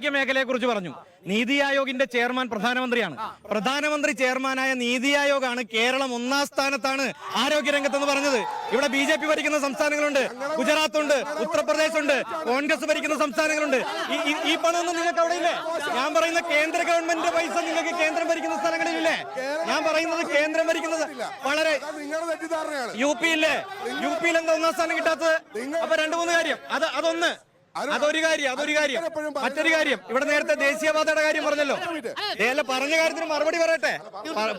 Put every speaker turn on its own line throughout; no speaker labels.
ആരോഗ്യ മേഖലയെ കുറിച്ച് പറഞ്ഞു. നീതി ആയോഗിന്റെ ചെയർമാൻ പ്രധാനമന്ത്രിയാണ്. പ്രധാനമന്ത്രി ചെയർമാനായ നീതി ആയോഗാണ് കേരളം ഒന്നാം സ്ഥാനത്താണ് ആരോഗ്യ രംഗത്തെന്ന് പറഞ്ഞത്. ഇവിടെ ബി ജെ പി ഭരിക്കുന്ന സംസ്ഥാനങ്ങളുണ്ട്. ഗുജറാത്ത് ഉണ്ട് ഉത്തർപ്രദേശ് ഉണ്ട് കോൺഗ്രസ് ഭരിക്കുന്ന സംസ്ഥാനങ്ങളുണ്ട്. ഈ- പണമൊന്നും നിങ്ങൾക്ക് അവിടെ ഇല്ലേ? ഞാൻ പറയുന്ന കേന്ദ്ര ഗവൺമെന്റിന്റെ പൈസ നിങ്ങൾക്ക് കേന്ദ്രം ഭരിക്കുന്ന സ്ഥലങ്ങളിലില്ലേ ഞാൻ പറയുന്നത് കേന്ദ്രം ഭരിക്കുന്നത് വളരെ യു പി ഇല്ലേ? യു പിയിൽ എന്താ ഒന്നാം സ്ഥാനം കിട്ടാത്തത്? അപ്പൊ രണ്ടു മൂന്ന് കാര്യം. അത് അതൊന്ന്.
അത്
അതൊരു കാര്യം അതൊരു കാര്യം. മറ്റൊരു കാര്യം. ഇവിടെ നേരത്തെ ദേശീയപാതയുടെ കാര്യം പറഞ്ഞല്ലോ. ഏല പറഞ്ഞ കാര്യത്തിന് മറുപടി പറയട്ടെ.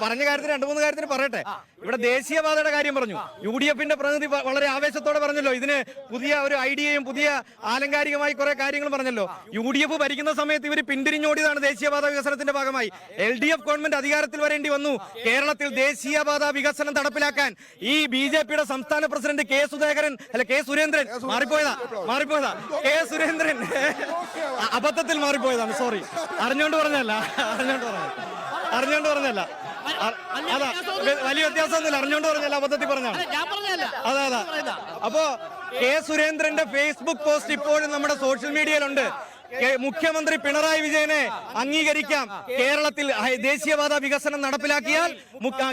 പറഞ്ഞ. കാര്യത്തിന് രണ്ടു മൂന്ന് കാര്യത്തിന് പറയട്ടെ. ഇവിടെ ദേശീയപാതയുടെ കാര്യം പറഞ്ഞു. യു ഡി എഫിന്റെ പ്രതിനിധി വളരെ ആവേശത്തോടെ പറഞ്ഞല്ലോ. ഇതിന് പുതിയ ഒരു ഐഡിയയും പുതിയ ആലങ്കാരികമായി കുറെ കാര്യങ്ങൾ പറഞ്ഞല്ലോ. യു ഡി എഫ് ഭരിക്കുന്ന സമയത്ത് ഇവർ പിന്തിരിഞ്ഞോടിയതാണ് ദേശീയപാത വികസനത്തിന്റെ ഭാഗമായി. എൽ ഡി എഫ് ഗവൺമെന്റ് അധികാരത്തിൽ വരേണ്ടി വന്നു. കേരളത്തിൽ ദേശീയപാത വികസനം നടപ്പിലാക്കാൻ ഈ ബി ജെ പിയുടെ സംസ്ഥാന പ്രസിഡന്റ് കെ സുധാകരൻ അല്ല കെ സുരേന്ദ്രൻ മാറിപ്പോയതാ. മാറിപ്പോയതാ. കെ സുരേന്ദ്രൻ. അബദ്ധത്തിൽ മാറിപ്പോയതാണ് സോറി അറിഞ്ഞോണ്ട് പറഞ്ഞല്ല അറിഞ്ഞോണ്ട് പറഞ്ഞല്ല അറിഞ്ഞോണ്ട് പറഞ്ഞല്ല അതാ വലിയ വ്യത്യാസമൊന്നുമില്ല അറിഞ്ഞോണ്ട് പറഞ്ഞല്ല അബദ്ധത്തിൽ പറഞ്ഞാണ് അതാ അപ്പോ കെ സുരേന്ദ്രന്റെ ഫേസ്ബുക്ക് പോസ്റ്റ് ഇപ്പോഴും നമ്മുടെ സോഷ്യൽ മീഡിയയിലുണ്ട് മുഖ്യമന്ത്രി പിണറായി വിജയനെ അംഗീകരിക്കാം. കേരളത്തിൽ ദേശീയപാത വികസനം നടപ്പിലാക്കിയാൽ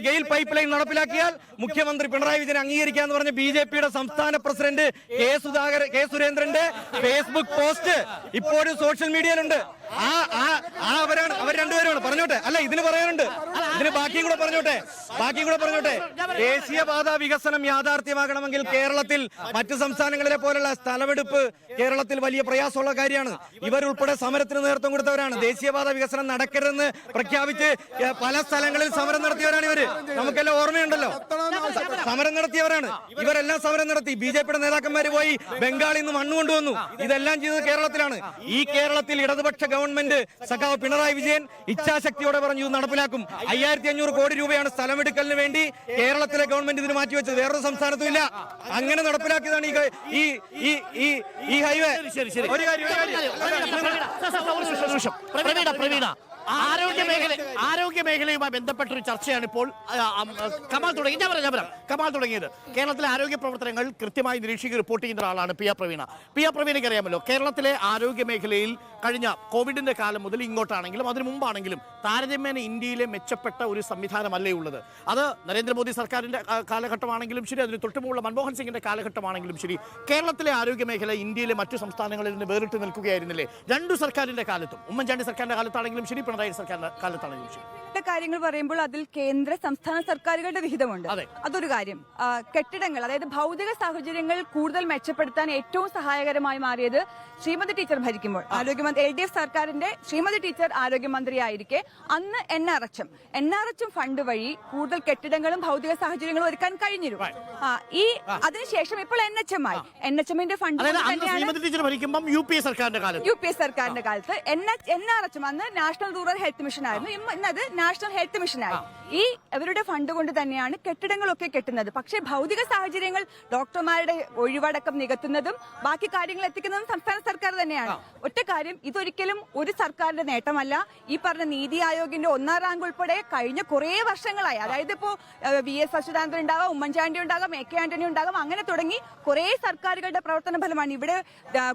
ഗെയിൽ പൈപ്പ് ലൈൻ നടപ്പിലാക്കിയാൽ മുഖ്യമന്ത്രി പിണറായി വിജയനെ അംഗീകരിക്കാം എന്ന് പറഞ്ഞ ബി ജെ പിയുടെ സംസ്ഥാന പ്രസിഡന്റ് കെ സുധാകർ കെ സുരേന്ദ്രന്റെ ഫേസ്ബുക്ക് പോസ്റ്റ് ഇപ്പോഴും സോഷ്യൽ മീഡിയയിലുണ്ട്. ആ ആ അവരാണ് അവർ രണ്ടുപേരുമാണ് പറഞ്ഞോട്ടെ. അല്ല ഇതിന് പറയാനുണ്ട്. ഇതിന് ബാക്കിയും കൂടെ പറഞ്ഞോട്ടെ. ബാക്കിയും കൂടെ പറഞ്ഞോട്ടെ. ദേശീയപാത വികസനം യാഥാർത്ഥ്യമാകണമെങ്കിൽ കേരളത്തിൽ മറ്റു സംസ്ഥാനങ്ങളിലെ പോലുള്ള സ്ഥലമെടുപ്പ് കേരളത്തിൽ വലിയ പ്രയാസമുള്ള കാര്യമാണ്. ഇവരുൾപ്പെടെ സമരത്തിന് നേതൃത്വം കൊടുത്തവരാണ്. ദേശീയപാത വികസനം നടക്കരുതെന്ന് പ്രഖ്യാപിച്ച് പല സ്ഥലങ്ങളിൽ സമരം നടത്തിയവരാണ് ഇവർ. നമുക്കെല്ലാം ഓർമ്മയുണ്ടല്ലോ. സമരം നടത്തിയവരാണ്. ഇവരെല്ലാം സമരം നടത്തി. ബി ജെ പിയുടെ നേതാക്കന്മാര് പോയി ബംഗാളിൽ നിന്ന് മണ്ണ് കൊണ്ടുവന്നു. ഇതെല്ലാം ചെയ്തത് കേരളത്തിലാണ്. ഈ കേരളത്തിൽ ഇടതുപക്ഷ ഗവൺമെന്റ് സഖാവ് പിണറായി വിജയൻ ഇച്ഛാശക്തിയോടെ പറഞ്ഞു ഇത് നടപ്പിലാക്കും. അയ്യായിരത്തി അഞ്ഞൂറ് കോടി രൂപയാണ് സ്ഥലമെടുക്കലിന് വേണ്ടി കേരളത്തിലെ ഗവൺമെന്റ് ഇതിന് മാറ്റിവെച്ചത് വേറൊരു സംസ്ഥാനത്തും ഇല്ല. അങ്ങനെ നടപ്പിലാക്കിയതാണ് ഈ ഈ ഈ ഈ ഹൈവേ ഒരു കാര്യം.
പ്രവീണ പ്രവീണ. ആരോഗ്യ മേഖല ആരോഗ്യ മേഖലയുമായി ബന്ധപ്പെട്ട ഒരു ചർച്ചയാണ് ഇപ്പോൾ കമാൽ തുടങ്ങി ഞാൻ പറയാം ഞാൻ പറയാം കമാൽ തുടങ്ങിയത് കേരളത്തിലെ ആരോഗ്യ പ്രവർത്തനങ്ങൾ കൃത്യമായി നിരീക്ഷിക്കുക റിപ്പോർട്ട് ചെയ്യുന്ന ഒരാളാണ് P R Praveena P R പ്രവീണയ്ക്ക് അറിയാമല്ലോ കേരളത്തിലെ ആരോഗ്യ മേഖലയിൽ കഴിഞ്ഞ കോവിഡിന്റെ കാലം മുതൽ ഇങ്ങോട്ടാണെങ്കിലും അതിനു മുമ്പാണെങ്കിലും താരതമ്യേന ഇന്ത്യയിലെ മെച്ചപ്പെട്ട ഒരു സംവിധാനമല്ലേ ഉള്ളത് അത് നരേന്ദ്രമോദി സർക്കാരിന്റെ കാലഘട്ടമാണെങ്കിലും ശരി അതിന് തൊട്ടുമുള്ള മൻമോഹൻ സിംഗിന്റെ കാലഘട്ടമാണെങ്കിലും ശരി കേരളത്തിലെ ആരോഗ്യ മേഖല ഇന്ത്യയിലെ മറ്റു സംസ്ഥാനങ്ങളിൽ നിന്ന് വേറിട്ട് നിൽക്കുകയായിരുന്നില്ലേ രണ്ടു സർക്കാരിന്റെ കാലത്തും ഉമ്മൻചാണ്ടി സർക്കാരിന്റെ കാലത്താണെങ്കിലും ശരി പിണറായി സർക്കാർ കാലത്താണ്
ചോദിച്ചത് കാര്യങ്ങൾ പറയുമ്പോൾ അതിൽ കേന്ദ്ര സംസ്ഥാന സർക്കാരുകളുടെ വിഹിതമുണ്ട്. അതൊരു കാര്യം. കെട്ടിടങ്ങൾ അതായത് ഭൗതിക സാഹചര്യങ്ങൾ കൂടുതൽ മെച്ചപ്പെടുത്താൻ ഏറ്റവും സഹായകരമായി മാറിയത് ശ്രീമതി ടീച്ചർ ഭരിക്കുമ്പോൾ. ആരോഗ്യമന്ത്രി എൽ ഡി എഫ് സർക്കാരിന്റെ ശ്രീമതി ടീച്ചർ ആരോഗ്യമന്ത്രിയായിരിക്കെ അന്ന് N R H. M N R H M fund വഴി കൂടുതൽ കെട്ടിടങ്ങളും ഭൗതിക സാഹചര്യങ്ങളും ഒരുക്കാൻ കഴിഞ്ഞിരുന്നു. ഈ അതിനുശേഷം ഇപ്പോൾ എൻ എച്ച് എം ആയി. എൻ എച്ച് എമ്മിന്റെ ഫണ്ട്
യു പി എ സർക്കാരിന്റെ കാലത്ത്.
യു പി എ സർക്കാരിന്റെ കാലത്ത് എൻ എൻ ആർ എച്ച് അന്ന് നാഷണൽ റൂറൽ ഹെൽത്ത് മിഷൻ ആയിരുന്നു. ഇന്നത് നാഷണൽ ഹെൽത്ത് മിഷൻ ആയി. ഈ അവരുടെ ഫണ്ട് കൊണ്ട് തന്നെയാണ് കെട്ടിടങ്ങളൊക്കെ കെട്ടുന്നത്. പക്ഷേ ഭൗതിക സാഹചര്യങ്ങൾ ഡോക്ടർമാരുടെ ഒഴിവടക്കം നികത്തുന്നതും ബാക്കി കാര്യങ്ങൾ എത്തിക്കുന്നതും സംസ്ഥാന സർക്കാർ തന്നെയാണ്. ഒറ്റ കാര്യം ഇതൊരിക്കലും ഒരു സർക്കാരിന്റെ നേട്ടമല്ല. ഈ പറഞ്ഞ നീതി ആയോഗിന്റെ ഒന്നാം റാങ്ക് ഉൾപ്പെടെ കഴിഞ്ഞ കുറേ വർഷങ്ങളായി. അതായത് ഇപ്പോ വി എസ് അച്യുതാനന്ദൻ ഉണ്ടാകാം ഉമ്മൻചാണ്ടി ഉണ്ടാകാം എ കെ ആന്റണി ഉണ്ടാകാം അങ്ങനെ തുടങ്ങി കുറേ സർക്കാരുകളുടെ പ്രവർത്തന ഫലമാണ് ഇവിടെ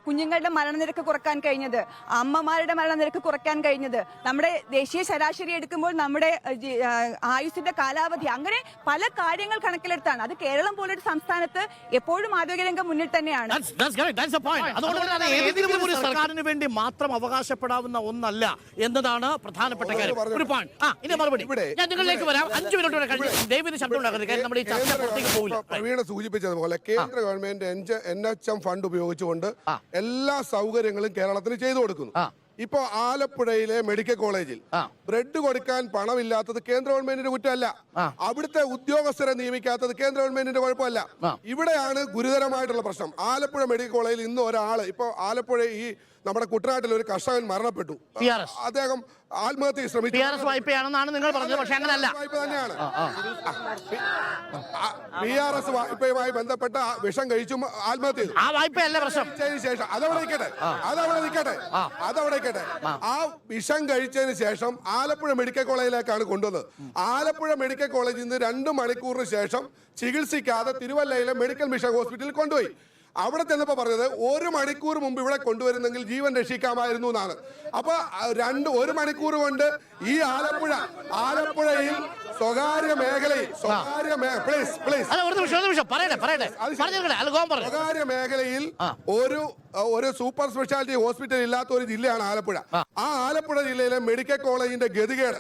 കുഞ്ഞുങ്ങളുടെ മരണനിരക്ക് കുറയ്ക്കാൻ കഴിഞ്ഞത് അമ്മമാരുടെ മരണനിരക്ക് കുറയ്ക്കാൻ കഴിഞ്ഞത്. നമ്മുടെ ദേശീയ ശരാശരി എടുക്കുമ്പോൾ നമ്മുടെ ആയുസിന്റെ കാലാവധി അങ്ങനെ പല കാര്യങ്ങൾ കണക്കിലെടുത്താണ്. അത് കേരളം പോലൊരു സംസ്ഥാനത്ത് എപ്പോഴും ആരോഗ്യരംഗം മുന്നിൽ തന്നെയാണ്.
That's- that's correct. That's the അതുകൊണ്ട് തന്നെ ഏതെങ്കിലും ഒരു സർക്കാരിന് വേണ്ടി മാത്രം അവകാശപ്പെടാവുന്ന ഒന്നല്ല എന്നതാണ് പ്രധാനപ്പെട്ട കാര്യം. ഒരു പോയിന്റ് ആ ഇനി മറുപടി. ഞാൻ നിങ്ങളിലേക്ക് വരാം. അഞ്ചു മിനിറ്റ് വരെ കഴിഞ്ഞ് ദൈവത്തിന് ശബ്ദം ഉണ്ടാക്കരുത്. കാര്യം നമ്മുടെ ഈ ചർച്ച
കേന്ദ്ര
പുറത്തേക്ക് പോകില്ല
പ്രവീണ സൂചിപ്പിച്ചതുപോലെ കേന്ദ്ര government N H M fund ഉപയോഗിച്ചുകൊണ്ട് എല്ലാ സൗകര്യങ്ങളും കേരളത്തിന് ചെയ്തു കൊടുക്കുന്നു. ഇപ്പൊ ആലപ്പുഴയിലെ മെഡിക്കൽ കോളേജിൽ ബ്രെഡ് കൊടുക്കാൻ പണമില്ലാത്തത് കേന്ദ്ര ഗവൺമെന്റിന്റെ കുറ്റമല്ല. അവിടുത്തെ ഉദ്യോഗസ്ഥരെ നിയമിക്കാത്തത് കേന്ദ്ര ഗവൺമെന്റിന്റെ കുഴപ്പമല്ല. ഇവിടെയാണ് ഗുരുതരമായിട്ടുള്ള പ്രശ്നം. ആലപ്പുഴ മെഡിക്കൽ കോളേജിൽ ഇന്ന് ഒരാൾ ഇപ്പൊ ആലപ്പുഴ ഈ നമ്മുടെ കുട്ടനാട്ടിൽ ഒരു കർഷകൻ മരണപ്പെട്ടു. അദ്ദേഹം ആത്മഹത്യ ശ്രമിച്ചു.
വായ്പയാണെന്നാണ് നിങ്ങൾ പറഞ്ഞത് പക്ഷേ അങ്ങനല്ല.
വായ്പ തന്നെയാണ് ബി ആർ എസ് വായ്പയുമായി ബന്ധപ്പെട്ട വിഷം കഴിച്ചും ആത്മഹത്യ ചെയ്തു.
ആ വായ്പയല്ല പ്രശ്നം.
കഴിച്ചതിന് ശേഷം അതവിടെ നിൽക്കട്ടെ അതവിടെ നിൽക്കട്ടെ അതവിടെ നിൽക്കട്ടെ. ആ വിഷം കഴിച്ചതിന് ശേഷം ആലപ്പുഴ മെഡിക്കൽ കോളേജിലേക്കാണ് കൊണ്ടുവന്നത്. ആലപ്പുഴ മെഡിക്കൽ കോളേജിൽ നിന്ന് രണ്ട് മണിക്കൂറിന് ശേഷം ചികിത്സിക്കാതെ തിരുവല്ലയിലെ മെഡിക്കൽ മിഷൻ ഹോസ്പിറ്റലിൽ കൊണ്ടുപോയി. അവിടെ ചെന്നപ്പോൾ പറഞ്ഞത് ഒരു മണിക്കൂർ മുമ്പ് ഇവിടെ കൊണ്ടുവരുന്നെങ്കിൽ ജീവൻ രക്ഷിക്കാമായിരുന്നു എന്നാണ്. അപ്പൊ രണ്ട് ഒരു മണിക്കൂർ കൊണ്ട് ഈ ആലപ്പുഴ ആലപ്പുഴയിൽ സ്വകാര്യ മേഖലയിൽ സ്വകാര്യ പ്ലീസ് പ്ലീസ് സ്വകാര്യ മേഖലയിൽ ഒരു ഒരു സൂപ്പർ സ്പെഷ്യാലിറ്റി ഹോസ്പിറ്റൽ ഇല്ലാത്ത ഒരു ജില്ലയാണ് ആലപ്പുഴ. ആ. ആലപ്പുഴ ജില്ലയിലെ മെഡിക്കൽ കോളേജിന്റെ ഗതികേട്.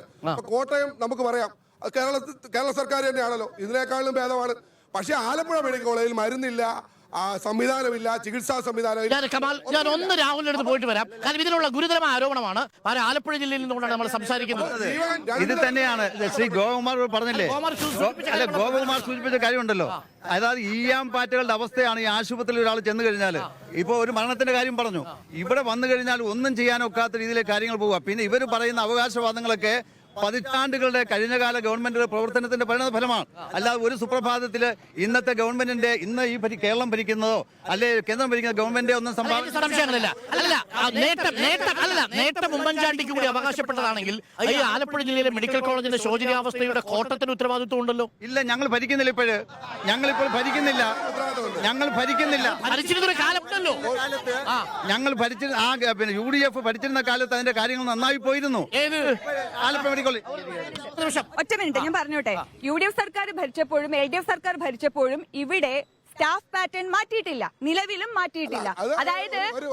കോട്ടയം നമുക്ക് പറയാം. കേരള കേരള സർക്കാർ തന്നെയാണല്ലോ. ഇതിനേക്കാളും ഭേദമാണ്. പക്ഷെ ആലപ്പുഴ മെഡിക്കൽ കോളേജിൽ മരുന്നില്ല. സംവിധാനമില്ല ചികിത്സാ സംവിധാനമില്ല.
ഞാൻ കമാൽ ഞാൻ ഒന്ന് രാഹുലിന്റെ അടുത്ത് പോയിട്ട് വരാം. കാരണം ഇതിനുള്ള ഗുരുതരമായ ആരോപണമാണ് ആരെ ആലപ്പുഴ ജില്ലയിൽ നിന്നുകൊണ്ടാണ് നമ്മൾ സംസാരിക്കുന്നത്.
ഇത് തന്നെയാണ്. ശ്രീ ഗോകുമാർ പറഞ്ഞില്ലേ? അല്ല
കാര്യം
ഗോകുമാർ സൂചിപ്പിച്ച കാര്യമുണ്ടല്ലോ. അതായത് ഈയാം പാറ്റുകളുടെ അവസ്ഥയാണ് ഈ ആശുപത്രിയിൽ ഒരാൾ ചെന്ന് കഴിഞ്ഞാൽ ഇപ്പോൾ ഒരു മരണത്തിന്റെ കാര്യം പറഞ്ഞു. ഇവിടെ വന്നു കഴിഞ്ഞാൽ ഒന്നും ചെയ്യാനൊക്കാത്ത രീതിയിലെ കാര്യങ്ങൾ പോവുക. പിന്നെ ഇവർ പറയുന്ന അവകാശവാദങ്ങളൊക്കെ പതിറ്റാണ്ടുകളുടെ കഴിഞ്ഞകാല ഗവൺമെന്റ് പ്രവർത്തനത്തിന്റെ പരിണത ഫലമാണ്. അല്ലാതെ ഒരു സുപ്രഭാതത്തിൽ ഇന്നത്തെ ഗവൺമെന്റിന്റെ ഇന്ന് ഈ ഭരി- കേരളം ഭരിക്കുന്നതോ അല്ലെ കേന്ദ്രം ഭരിക്കുന്ന ഗവൺമെന്റ് ഒന്നും
സംശയങ്ങളില്ല അല്ലല്ല നേട്ടം നേട്ടം അല്ല നേട്ടം ഉമ്മൻചാണ്ടിക്ക് കൂടി അവകാശപ്പെട്ടതാണെങ്കിൽ ഈ ആലപ്പുഴ ജില്ലയിലെ മെഡിക്കൽ കോളേജിന്റെ ശോചനീയാവസ്ഥയുടെ കോട്ടത്തിന് ഉത്തരവാദിത്വം ഉണ്ടല്ലോ.
ഇല്ല ഞങ്ങൾ ഭരിക്കുന്നില്ല ഇപ്പോഴ്. ഞങ്ങളിപ്പോൾ ഭരിക്കുന്നില്ല. ഞങ്ങൾ ഭരിക്കുന്നില്ല. ഞങ്ങൾ ഭരിച്ചിരുന്ന ആ പിന്നെ യു ഡി എഫ് ഭരിച്ചിരുന്ന കാലത്ത് അതിന്റെ കാര്യങ്ങൾ നന്നായി പോയിരുന്നു.
ഏത്?
ആലപ്പുഴ
ഒറ്റ മിനിറ്റ് ഞാൻ പറഞ്ഞോട്ടെ. യു ഡി എഫ് സർക്കാർ ഭരിച്ചപ്പോഴും എൽ ഡി എഫ് സർക്കാർ ഭരിച്ചപ്പോഴും ഇവിടെ സ്റ്റാഫ് പാറ്റേൺ മാറ്റിയിട്ടില്ല. നിലവിലും മാറ്റിയിട്ടില്ല. അതായത്
ഒരു-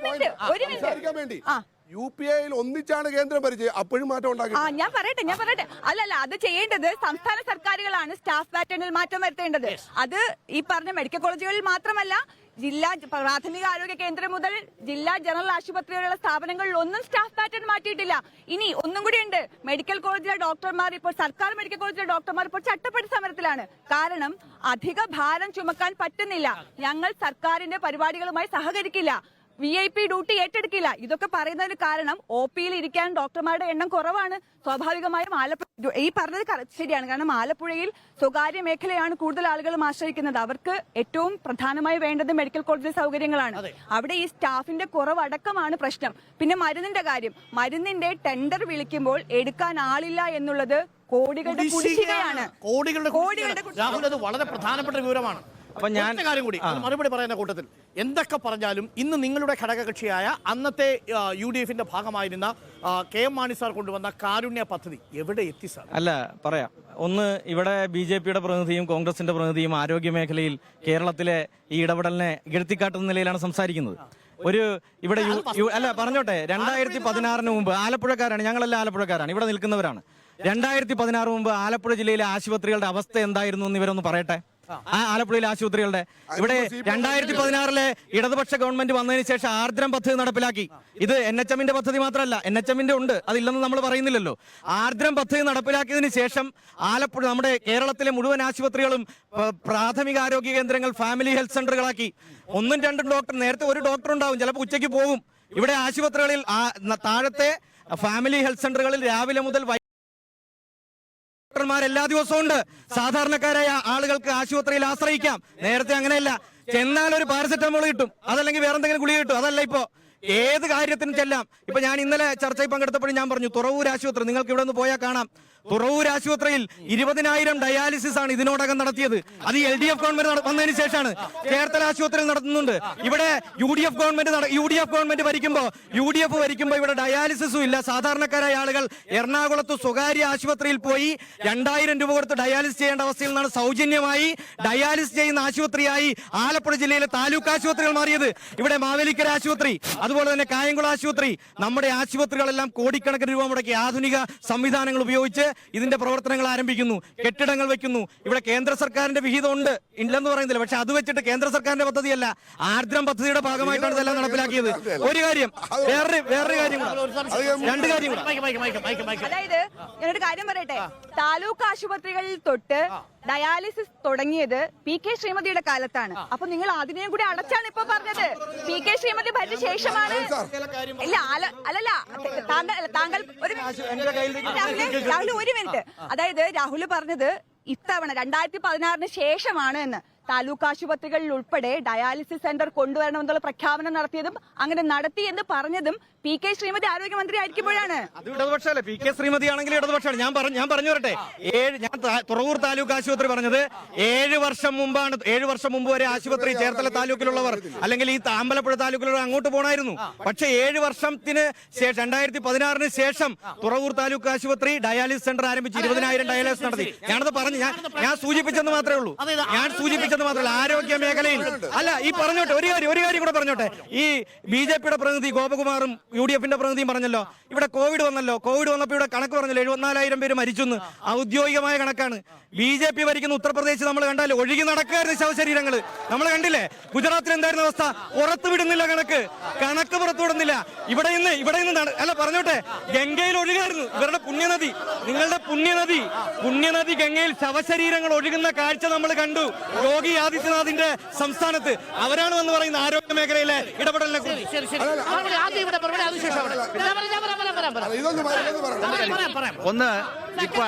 മിനിറ്റ് ഒരു മിനിറ്റ് ആ
യു പി ഐയിൽ ഒന്നിച്ചാണ് കേന്ദ്രം ഭരിച്ചത്. അപ്പോഴും മാറ്റം ഉണ്ടാക്കി
ആ ഞാൻ പറയട്ടെ ഞാൻ പറയട്ടെ. അല്ലല്ല അത് ചെയ്യേണ്ടത് സംസ്ഥാന സർക്കാരുകളാണ് സ്റ്റാഫ് പാറ്റേണിൽ മാറ്റം വരുത്തേണ്ടത്. അത് ഈ പറഞ്ഞ മെഡിക്കൽ കോളേജുകളിൽ മാത്രമല്ല ജില്ലാ പ്രാഥമിക ആരോഗ്യ കേന്ദ്രം മുതൽ ജില്ലാ ജനറൽ ആശുപത്രി വരെയുള്ള സ്ഥാപനങ്ങളിൽ ഒന്നും സ്റ്റാഫ് പാറ്റേൺ മാറ്റിയിട്ടില്ല. ഇനി ഒന്നും കൂടി ഉണ്ട്. മെഡിക്കൽ കോളേജിലെ ഡോക്ടർമാർ ഇപ്പോൾ സർക്കാർ മെഡിക്കൽ കോളേജിലെ ഡോക്ടർമാർ ഇപ്പോൾ ചട്ടപ്പടി സമരത്തിലാണ്. കാരണം അധിക ഭാരം ചുമക്കാൻ പറ്റുന്നില്ല. ഞങ്ങൾ സർക്കാരിന്റെ പരിപാടികളുമായി സഹകരിക്കില്ല. വി ഐ പി ഡ്യൂട്ടി ഏറ്റെടുക്കില്ല. ഇതൊക്കെ പറയുന്നതിന് കാരണം ഒ പിയിൽ ഇരിക്കാൻ ഡോക്ടർമാരുടെ എണ്ണം കുറവാണ്. സ്വാഭാവികമായും ആലപ്പുഴ ഈ പറഞ്ഞത് ശരിയാണ്. കാരണം ആലപ്പുഴയിൽ സ്വകാര്യ മേഖലയാണ് കൂടുതൽ ആളുകളും ആശ്രയിക്കുന്നത്. അവർക്ക് ഏറ്റവും പ്രധാനമായി വേണ്ടത് മെഡിക്കൽ കോളേജ് സൗകര്യങ്ങളാണ്. അവിടെ ഈ സ്റ്റാഫിന്റെ കുറവടക്കമാണ് പ്രശ്നം. പിന്നെ മരുന്നിന്റെ കാര്യം. മരുന്നിന്റെ ടെൻഡർ വിളിക്കുമ്പോൾ എടുക്കാൻ ആളില്ല എന്നുള്ളത് കോടികളുടെ കുടിശ്ശികയാണ്.
കോടികളുടെ
കോടികളുടെ
രാഹുൽ അത് വളരെ പ്രധാനപ്പെട്ട വിവരമാണ്.
അപ്പൊ ഞാൻ-
കാര്യം കൂടി മറുപടി പറയുന്ന കൂട്ടത്തിൽ. എന്തൊക്കെ പറഞ്ഞാലും ഇന്ന് നിങ്ങളുടെ ഘടകകക്ഷിയായ അന്നത്തെ യു ഡി എഫിന്റെ ഭാഗമായിരുന്ന കെ എം മാണി സാർ കൊണ്ടുവന്ന കാരുണ്യ പദ്ധതി എവിടെ എത്തി സാർ?
അല്ല പറയാം. ഒന്ന് ഇവിടെ ബി ജെ പിയുടെ പ്രതിനിധിയും കോൺഗ്രസിന്റെ പ്രതിനിധിയും ആരോഗ്യ മേഖലയിൽ കേരളത്തിലെ ഈ ഇടപെടലിനെ ഇകഴ്ത്തിക്കാട്ടുന്ന നിലയിലാണ് സംസാരിക്കുന്നത്. ഒരു ഇവിടെ അല്ല പറഞ്ഞോട്ടെ. രണ്ടായിരത്തി പതിനാറിന് മുമ്പ് ആലപ്പുഴക്കാരാണ് ഞങ്ങളെല്ലാം ആലപ്പുഴക്കാരാണ് ഇവിടെ നിൽക്കുന്നവരാണ്. രണ്ടായിരത്തി പതിനാറ് മുമ്പ് ആലപ്പുഴ ജില്ലയിലെ ആശുപത്രികളുടെ അവസ്ഥ എന്തായിരുന്നു എന്ന് ഇവരൊന്ന് പറയട്ടെ. ആ ആലപ്പുഴയിലെ ആശുപത്രികളുടെ. ഇവിടെ രണ്ടായിരത്തി പതിനാറിലെ ഇടതുപക്ഷ ഗവൺമെന്റ് വന്നതിന് ശേഷം ആർദ്രം പദ്ധതി നടപ്പിലാക്കി. ഇത് എൻ എച്ച് എമ്മിന്റെ പദ്ധതി മാത്രമല്ല എൻ എച്ച് എമ്മിന്റെ ഉണ്ട്. അതില്ലെന്ന് നമ്മൾ പറയുന്നില്ലല്ലോ. ആർദ്രം പദ്ധതി നടപ്പിലാക്കിയതിന് ശേഷം ആലപ്പുഴ നമ്മുടെ കേരളത്തിലെ മുഴുവൻ ആശുപത്രികളും പ്രാഥമിക ആരോഗ്യ കേന്ദ്രങ്ങൾ ഫാമിലി ഹെൽത്ത് സെന്ററുകളാക്കി. ഒന്നും രണ്ടും ഡോക്ടർ നേരത്തെ ഒരു ഡോക്ടർ ഉണ്ടാവും ചിലപ്പോൾ ഉച്ചയ്ക്ക് പോകും. ഇവിടെ ആശുപത്രികളിൽ താഴത്തെ ഫാമിലി ഹെൽത്ത് സെന്ററുകളിൽ രാവിലെ മുതൽ ഡോക്ടർമാർ എല്ലാ ദിവസവും ഉണ്ട്. സാധാരണക്കാരായ ആളുകൾക്ക് ആശുപത്രിയിൽ ആശ്രയിക്കാം. നേരത്തെ അങ്ങനെയല്ല. ചെന്നാൽ ഒരു പാരസെറ്റമോൾ കിട്ടും. അതല്ലെങ്കിൽ വേറെ എന്തെങ്കിലും ഗുളിക കിട്ടും. അതല്ല ഇപ്പോ. ഏത് കാര്യത്തിനും ചെല്ലാം. ഇപ്പൊ ഞാൻ ഇന്നലെ ചർച്ചയിൽ പങ്കെടുത്തപ്പോഴും ഞാൻ പറഞ്ഞു തുറവൂർ ആശുപത്രി നിങ്ങൾക്ക് ഇവിടെ നിന്ന് പോയാൽ കാണാം. തുറവൂർ ആശുപത്രിയിൽ ഇരുപതിനായിരം ഡയാലിസിസ് ആണ് ഇതിനോടകം നടത്തിയത്. അത് എൽ ഡി എഫ് ഗവൺമെന്റ് വന്നതിന് ശേഷമാണ്. ചേർത്തല ആശുപത്രിയിൽ നടത്തുന്നുണ്ട്. ഇവിടെ U D F government U D F government ഭരിക്കുമ്പോ U D F ഭരിക്കുമ്പോ ഇവിടെ ഡയാലിസിസും ഇല്ല. സാധാരണക്കാരായ ആളുകൾ എറണാകുളത്ത് സ്വകാര്യ ആശുപത്രിയിൽ പോയി രണ്ടായിരം രൂപ കൊടുത്ത് ഡയാലിസിസ് ചെയ്യേണ്ട അവസ്ഥയിൽ നിന്നാണ് സൗജന്യമായി ഡയാലിസിസ് ചെയ്യുന്ന ആശുപത്രിയായി ആലപ്പുഴ ജില്ലയിലെ താലൂക്ക് ആശുപത്രികൾ മാറിയത്. ഇവിടെ മാവേലിക്കര ആശുപത്രി അതുപോലെ തന്നെ കായംകുളം ആശുപത്രി. നമ്മുടെ ആശുപത്രികളെല്ലാം കോടിക്കണക്കിന് രൂപ മുടക്കി ആധുനിക സംവിധാനങ്ങൾ ഉപയോഗിച്ച് ഇതിന്റെ പ്രവർത്തനങ്ങൾ ആരംഭിക്കുന്നു കെട്ടിടങ്ങൾ വെക്കുന്നു. ഇവിടെ കേന്ദ്ര സർക്കാരിന്റെ വിഹിതം ഉണ്ട് ഇല്ലെന്ന് പറയുന്നില്ല. പക്ഷെ അത് വെച്ചിട്ട് കേന്ദ്ര സർക്കാരിന്റെ പദ്ധതിയല്ല. ആർദ്രം പദ്ധതിയുടെ ഭാഗമായിട്ടാണ് ഇതെല്ലാം നടപ്പിലാക്കിയത്. ഒരു കാര്യം വേറൊരു വേറൊരു കാര്യം രണ്ട് കാര്യം
അതായത് ഞാനൊരു കാര്യം പറയട്ടെ. താലൂക്ക് ആശുപത്രികളിൽ തൊട്ട് ഡയാലിസിസ് തുടങ്ങിയത് പി കെ ശ്രീമതിയുടെ കാലത്താണ്. അപ്പൊ നിങ്ങൾ അതിനെയും കൂടി അടച്ചാണ് ഇപ്പൊ പറഞ്ഞത്. പി കെ ശ്രീമതി ഭരിച്ച ശേഷമാണ് ഇല്ല അല- അല്ലല്ല താങ്കൾ താങ്കൾ ഒരു രാഹുൽ രാഹുൽ ഒരു മിനിറ്റ്. അതായത് രാഹുൽ പറഞ്ഞത് ഇത്തവണ രണ്ടായിരത്തി പതിനാറിന് ശേഷമാണ് എന്ന്. താലൂക്ക് ആശുപത്രികളിൽ ഉൾപ്പെടെ ഡയാലിസിസ് സെന്റർ കൊണ്ടുവരണമെന്നുള്ള പ്രഖ്യാപനം നടത്തിയതും അങ്ങനെ നടത്തി എന്ന് പറഞ്ഞതും പി കെ ശ്രീമതി ആരോഗ്യമന്ത്രി ആയിരിക്കുമ്പോഴാണ്.
അത് ഇടതുപക്ഷമല്ലേ. പി കെ ശ്രീമതി ആണെങ്കിലും ഇടതുപക്ഷമാണ്. ഞാൻ പറഞ്ഞു ഞാൻ പറഞ്ഞു വരട്ടെ. ഏഴ് ഞാൻ തുറവൂർ താലൂക്ക് ആശുപത്രി പറഞ്ഞത് ഏഴ് വർഷം മുമ്പാണ്. ഏഴ് വർഷം മുമ്പ് വരെ ആശുപത്രി ചേർത്തല താലൂക്കിലുള്ളവർ അല്ലെങ്കിൽ ഈ അമ്പലപ്പുഴ താലൂക്കിലുള്ളവർ അങ്ങോട്ട് പോണായിരുന്നു. പക്ഷേ ഏഴ് വർഷത്തിന് ശേഷം രണ്ടായിരത്തി പതിനാറിന് ശേഷം തുറവൂർ താലൂക്ക് ആശുപത്രി ഡയാലിസിസ് സെന്റർ ആരംഭിച്ച് ഇരുപതിനായിരം ഡയാലിസിസ് നടത്തി. ഞാനത് പറഞ്ഞു ഞാൻ ഞാൻ സൂചിപ്പിച്ചെന്ന് മാത്രമേ ഉള്ളൂ. ഞാൻ സൂചിപ്പിച്ചെന്ന് മാത്രമല്ല ആരോഗ്യ മേഖലയിൽ. അല്ല ഈ പറഞ്ഞോട്ടെ ഒരു കാര്യം ഒരു കാര്യം കൂടെ പറഞ്ഞോട്ടെ. ഈ ബി ജെ പിയുടെ പ്രതിനിധി ഗോപകുമാറും യു ഡി എഫിന്റെ പ്രതിനിധിയും പറഞ്ഞല്ലോ. ഇവിടെ കോവിഡ് വന്നല്ലോ. കോവിഡ് വന്നപ്പോൾ ഇവിടെ കണക്ക് പറഞ്ഞല്ലോ എഴുപത്തിനാലായിരം പേര് മരിച്ചെന്ന്. ഔദ്യോഗികമായ കണക്കാണ്. ബി ജെ പി ഭരിക്കുന്ന ഉത്തർപ്രദേശ് നമ്മൾ കണ്ടാലോ? ഒഴുകി നടക്കായിരുന്നു ശവശരീരങ്ങൾ നമ്മൾ കണ്ടില്ലേ? ഗുജറാത്തിൽ എന്തായിരുന്നു അവസ്ഥ? പുറത്തു വിടുന്നില്ല കണക്ക്. കണക്ക് പുറത്തു വിടുന്നില്ല. ഇവിടെ ഇന്ന് ഇവിടെ ഇന്ന് അല്ല പറഞ്ഞോട്ടെ. ഗംഗയിൽ ഒഴുകായിരുന്നു. ഇവരുടെ പുണ്യനദി. നിങ്ങളുടെ പുണ്യനദി. പുണ്യനദി ഗംഗയിൽ ശവശരീരങ്ങൾ ഒഴുകുന്ന കാഴ്ച നമ്മൾ കണ്ടു. യോഗി ആദിത്യനാഥിന്റെ സംസ്ഥാനത്ത്. അവരാണ് എന്ന് പറയുന്ന ആരോഗ്യ മേഖലയിലെ ഇടപെടലിനെ കുറിച്ച്.
പറയാം പറയാം
ഒന്ന് ഇപ്പൊ